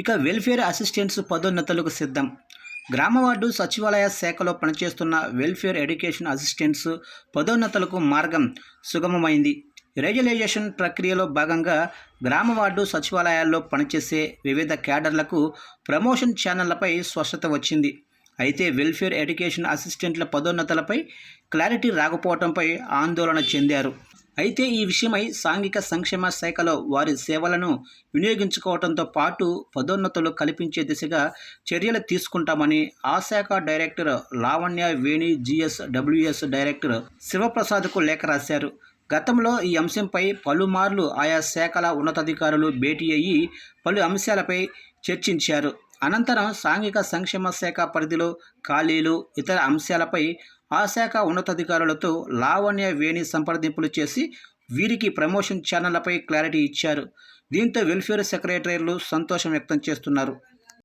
ఇక welfare assistants పదోన్నతులకు సిద్ధం. గ్రామ వార్డు సచివాలయ శాఖలో పనిచేస్తున్న వెల్ఫేర్ ఎడ్యుకేషన్ అసిస్టెంట్స్ పదోన్నతులకు మార్గం సుగమమైంది. రెగ్యులైజేషన్ ప్రక్రియలో భాగంగా గ్రామ వార్డు సచివాలయాల్లో పనిచేసే వివిధ క్యాడర్లకు ప్రమోషన్ ఛానళ్ళపై స్పష్టత వచ్చింది. అయితే వెల్ఫేర్ ఎడ్యుకేషన్ అసిస్టెంట్ల పదోన్నతులపై క్లారిటీ రాకపోవడంపై ఆందోళన చెందారు. అయితే ఈ విషయమై సాంఘిక సంక్షేమ శాఖలో వారి సేవలను వినియోగించుకోవడంతో పాటు పదోన్నతులు కల్పించే దిశగా చర్యలు తీసుకుంటామని ఆ శాఖ director Lavanya Veni GS WS director శివప్రసాద్కు లేఖ రాశారు. గతంలో ఈ అంశంపై పలుమార్లు ఆయా శాఖల ఉన్నతాధికారులు భేటీ అయ్యి పలు అంశాలపై చర్చించారు. అనంతరం సాంఘిక సంక్షేమ శాఖ పరిధిలో ఖాళీలు ఇతర అంశాలపై ఆ శాఖ ఉన్నతాధికారులతో లావణ్య వేణి సంప్రదింపులు చేసి వీరికి ప్రమోషన్ ఛానళ్ళపై క్లారిటీ ఇచ్చారు. దీంతో వెల్ఫేర్ సెక్రటరీలు సంతోషం వ్యక్తం చేస్తున్నారు.